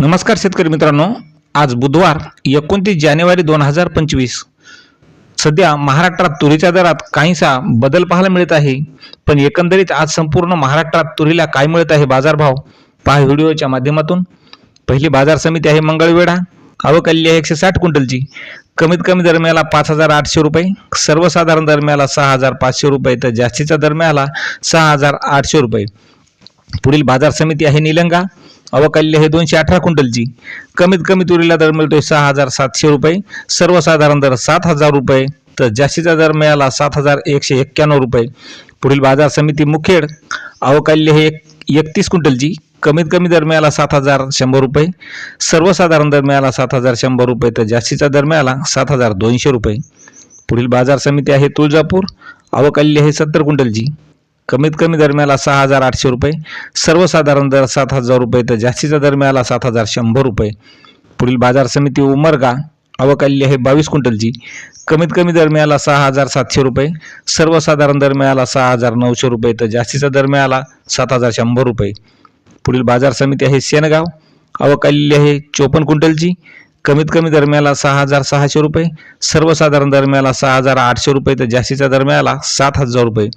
नमस्कार शेतकरी मित्रांनो. आज बुधवार एकोणतीस जानेवारी दोन हजार पंचवीस. सध्या महाराष्ट्रात तुरीच्या दरात काहीसा बदल पाहायला मिळत आहे. पण एकंदरीत आज संपूर्ण महाराष्ट्रात तुरीला काय मिळत आहे बाजारभाव पहा व्हिडिओच्या माध्यमातून. पहिली बाजार समिती आहे मंगळवेढा. अवकल्य एकशे साठ क्विंटलची. कमीत कमी दरम्याला पाच हजार आठशे रुपये. सर्वसाधारण दरम्याला सहा हजार पाचशे रुपये. तर जास्तीच्या दरम्याला सहा हजार आठशे रुपये. पुढील बाजार समिती आहे निलंगा. अवकल्य हे दोनशे अठरा क्विंटलची. कमीत कमी तुरीला दर मिळतोय सहा हजार सातशे रुपये. सर्वसाधारण दर सात हजार रुपये. तर जास्तीचा दर मिळाला सात हजार एकशे एक्क्याण्णव रुपये. पुढील बाजार समिती मुखेड. अवकल्य हे एक एकतीस क्विंटलची. कमीत कमी दर मिळाला सात हजार शंभर रुपये. सर्वसाधारण दर मिळाला सात हजार शंभर रुपये. तर जास्तीचा दर मिळाला सात हजार दोनशे रुपये. पुढील बाजार समिती आहे तुळजापूर. अवकल्य हे सत्तर क्विंटलची. कमीत कमी दर मिळाला सहा हजार आठशे रुपये सर्वसाधारण दर सात हजार रुपये तर जास्तीचा दर मिळाला सात हजार शंभर रुपये. पुढील बाजार समिती उमरगा अवकाल्य हे बावीस क्विंटलची. कमीत कमी दर मिळाला सहा हजार सातशे रुपये सर्वसाधारण दर मिळाला सहा हजार नऊशे रुपये तर जास्तीचा दर मिळाला सात हजार शंभर रुपये. पुढील बाजार समिती आहे शेनगाव अवकाल्य हे चोपन्न क्विंटलची. कमीत कमी दर मिळाला सहा हजार सहाशे रुपये सर्वसाधारण दर मिळाला सहा हजार आठशे रुपये तर जास्तीचा दर मिळाला सात हजार रुपये.